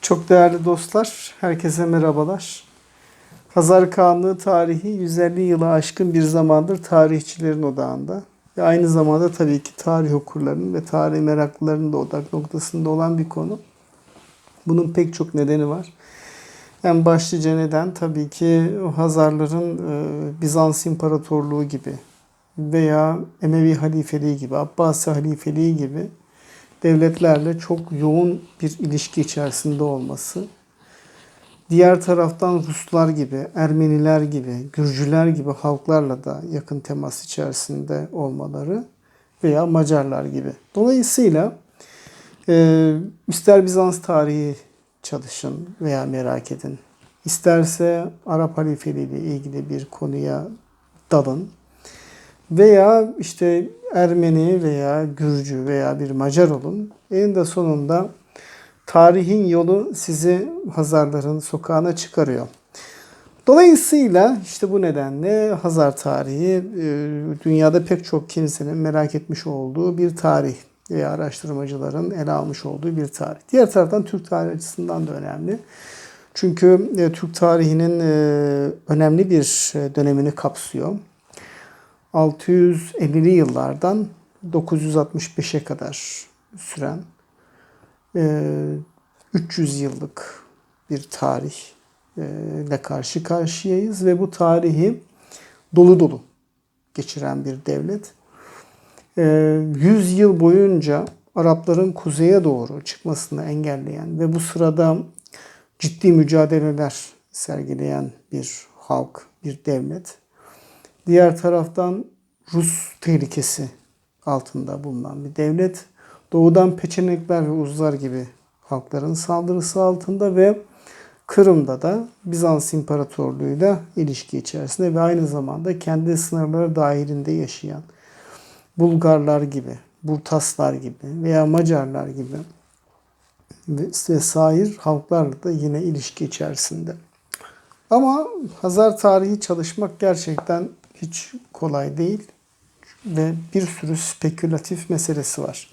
Çok değerli dostlar, herkese merhabalar. Hazar Kağanlığı tarihi 150 yılı aşkın bir zamandır tarihçilerin odağında. Ve aynı zamanda tabii ki tarih okurlarının ve tarih meraklılarının da odak noktasında olan bir konu. Bunun pek çok nedeni var. En başlıca neden tabii ki Hazarların e, Bizans İmparatorluğu gibi veya Emevi Halifeliği gibi, Abbasi Halifeliği gibi devletlerle çok yoğun bir ilişki içerisinde olması. Diğer taraftan Ruslar gibi, Ermeniler gibi, Gürcüler gibi halklarla da yakın temas içerisinde olmaları veya Macarlar gibi. Dolayısıyla e, ister Bizans tarihi çalışın veya merak edin, isterse Arap Halifeliği ile ilgili bir konuya dalın veya işte Ermeni veya Gürcü veya bir Macar olun. Eninde sonunda tarihin yolu sizi Hazarların sokağına çıkarıyor. Dolayısıyla işte bu nedenle Hazar tarihi e, dünyada pek çok kimsenin merak etmiş olduğu bir tarih veya araştırmacıların ele almış olduğu bir tarih. Diğer taraftan Türk tarihi açısından da önemli. Çünkü e, Türk tarihinin e, önemli bir dönemini kapsıyor. 650'li yıllardan 965'e kadar süren 300 yıllık bir tarihle karşı karşıyayız ve bu tarihi dolu dolu geçiren bir devlet. 100 yıl boyunca Arapların kuzeye doğru çıkmasını engelleyen ve bu sırada ciddi mücadeleler sergileyen bir halk, bir devlet. Diğer taraftan Rus tehlikesi altında bulunan bir devlet. Doğudan Peçenekler ve Uzlar gibi halkların saldırısı altında ve Kırım'da da Bizans İmparatorluğu'yla ilişki içerisinde ve aynı zamanda kendi sınırları dahilinde yaşayan Bulgarlar gibi, Burtaslar gibi veya Macarlar gibi ve sair halklarla da yine ilişki içerisinde. Ama Hazar tarihi çalışmak gerçekten hiç kolay değil ve bir sürü spekülatif meselesi var.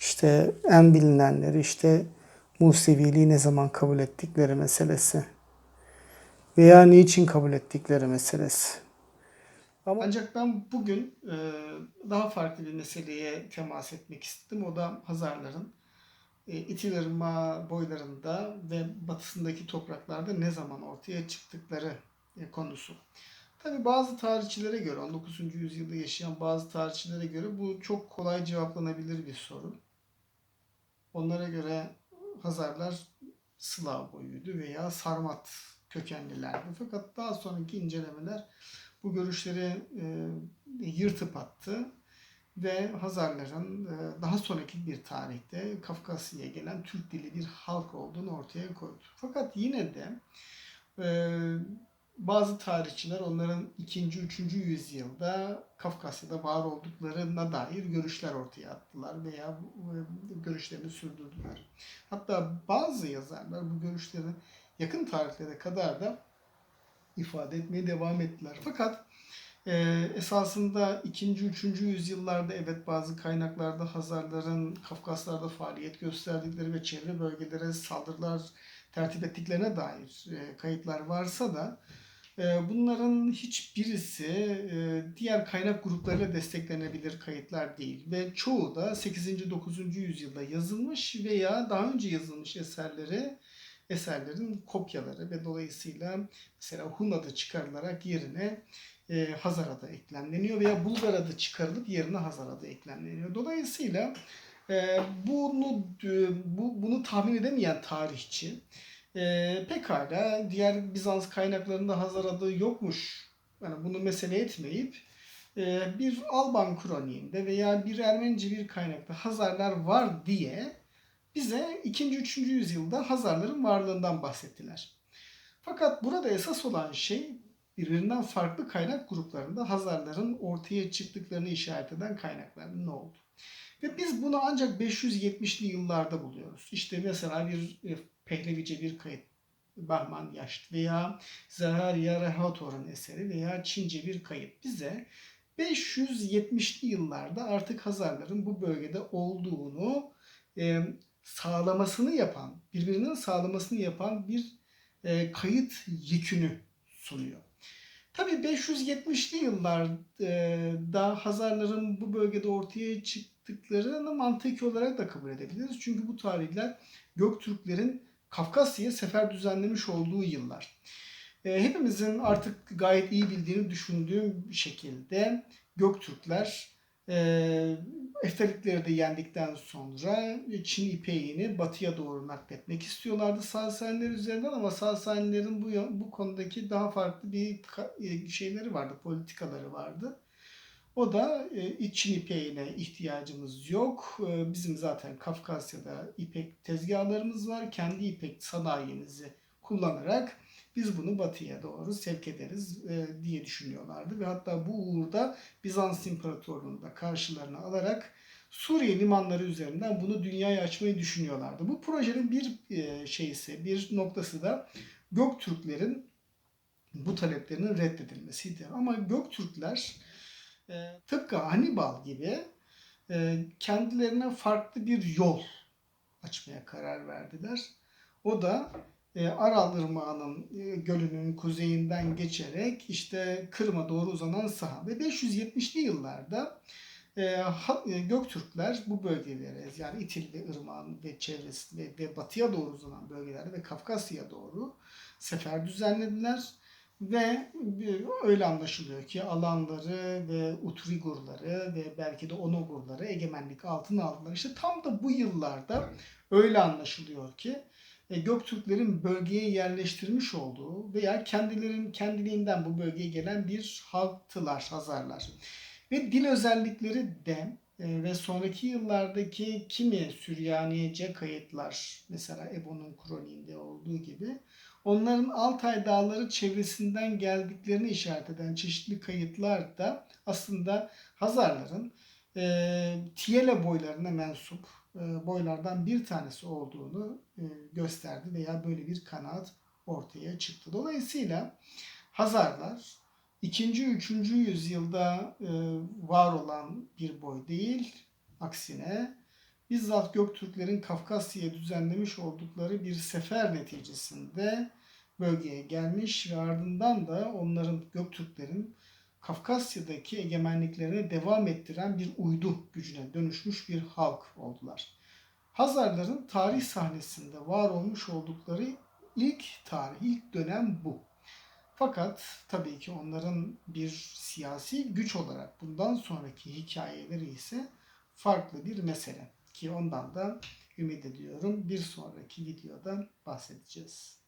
İşte en bilinenleri işte Museviliği ne zaman kabul ettikleri meselesi veya niçin kabul ettikleri meselesi. Ama ancak ben bugün e, daha farklı bir meseleye temas etmek istedim. O da Hazarların e, İtilırma boylarında ve batısındaki topraklarda ne zaman ortaya çıktıkları e, konusu. Tabi bazı tarihçilere göre 19. yüzyılda yaşayan bazı tarihçilere göre bu çok kolay cevaplanabilir bir soru. Onlara göre Hazarlar Slav boyuydu veya Sarmat kökenlilerdi. Fakat daha sonraki incelemeler bu görüşleri e, yırtıp attı ve Hazarların e, daha sonraki bir tarihte Kafkasya'ya gelen Türk dili bir halk olduğunu ortaya koydu. Fakat yine de e, bazı tarihçiler onların 2. 3. yüzyılda Kafkasya'da var olduklarına dair görüşler ortaya attılar veya görüşlerini sürdürdüler. Hatta bazı yazarlar bu görüşleri yakın tarihlere kadar da ifade etmeye devam ettiler. Fakat e, esasında 2. 3. yüzyıllarda evet bazı kaynaklarda Hazarların Kafkaslar'da faaliyet gösterdikleri ve çevre bölgelere saldırılar tertip ettiklerine dair e, kayıtlar varsa da bunların hiçbirisi e, diğer kaynak gruplarıyla desteklenebilir kayıtlar değil ve çoğu da 8. 9. yüzyılda yazılmış veya daha önce yazılmış eserleri eserlerin kopyaları ve dolayısıyla mesela Hun adı çıkarılarak yerine e, Hazar adı eklemleniyor veya Bulgar adı çıkarılıp yerine Hazar adı eklemleniyor. Dolayısıyla e, bunu bu, bunu tahmin edemeyen tarihçi e, pekala diğer Bizans kaynaklarında Hazar adı yokmuş. Yani bunu mesele etmeyip e, bir Alban kroniğinde veya bir Ermenice bir kaynakta Hazarlar var diye bize 2. 3. yüzyılda Hazarların varlığından bahsettiler. Fakat burada esas olan şey birbirinden farklı kaynak gruplarında Hazarların ortaya çıktıklarını işaret eden kaynaklar ne oldu? Ve biz bunu ancak 570'li yıllarda buluyoruz. İşte mesela bir e, Pehlevice bir kayıt Bahman Yaşt veya Zahariya Rehator'un eseri veya Çince bir kayıt bize 570'li yıllarda artık Hazarların bu bölgede olduğunu e, sağlamasını yapan, birbirinin sağlamasını yapan bir e, kayıt yükünü sunuyor. Tabii 570'li yıllarda Hazarların bu bölgede ortaya çıktıklarını mantıki olarak da kabul edebiliriz. Çünkü bu tarihler Göktürklerin Kafkasya'ya sefer düzenlemiş olduğu yıllar. Hepimizin artık gayet iyi bildiğini düşündüğüm şekilde Göktürkler e, Eftalikleri de yendikten sonra Çin İpeğini batıya doğru nakletmek istiyorlardı Sasaniler üzerinden ama Sasanilerin bu, bu konudaki daha farklı bir e, şeyleri vardı, politikaları vardı. O da e, Çin ipeğine ihtiyacımız yok. E, Bizim zaten Kafkasya'da ipek tezgahlarımız var. Kendi ipek sanayimizi kullanarak biz bunu batıya doğru sevk ederiz e, diye düşünüyorlardı. Ve hatta bu uğurda Bizans İmparatorluğu'nu da karşılarına alarak Suriye limanları üzerinden bunu dünyaya açmayı düşünüyorlardı. Bu projenin bir e, şeysi, bir noktası da Göktürklerin bu taleplerinin reddedilmesiydi. Ama Göktürkler e, tıpkı Hannibal gibi e, kendilerine farklı bir yol açmaya karar verdiler. O da e, Aral Irmağı'nın e, gölünün kuzeyinden geçerek işte Kırım'a doğru uzanan saha ve 570'li yıllarda e, ha- e, Göktürkler bu bölgelere yani İtil ve Irmağın ve çevresi ve, ve batıya doğru uzanan bölgelerde ve Kafkasya'ya doğru sefer düzenlediler. Ve öyle anlaşılıyor ki alanları ve Utrigurları ve belki de Onogurları egemenlik altına aldılar. İşte tam da bu yıllarda öyle anlaşılıyor ki Göktürklerin bölgeye yerleştirmiş olduğu veya kendilerin kendiliğinden bu bölgeye gelen bir halktılar, Hazarlar. Ve dil özellikleri de e, ve sonraki yıllardaki kimi Süryanice kayıtlar mesela Ebo'nun kroniğinde olduğu gibi onların Altay Dağları çevresinden geldiklerini işaret eden çeşitli kayıtlar da aslında Hazarların e, Tiyele boylarına mensup e, boylardan bir tanesi olduğunu e, gösterdi veya böyle bir kanaat ortaya çıktı. Dolayısıyla Hazarlar 2. 3. yüzyılda e, var olan bir boy değil, aksine bizzat Göktürklerin Kafkasya'ya düzenlemiş oldukları bir sefer neticesinde bölgeye gelmiş ve ardından da onların Göktürklerin Kafkasya'daki egemenliklerine devam ettiren bir uydu gücüne dönüşmüş bir halk oldular. Hazarların tarih sahnesinde var olmuş oldukları ilk tarih, ilk dönem bu. Fakat tabii ki onların bir siyasi güç olarak bundan sonraki hikayeleri ise farklı bir mesele. Ki ondan da ümit ediyorum bir sonraki videoda bahsedeceğiz.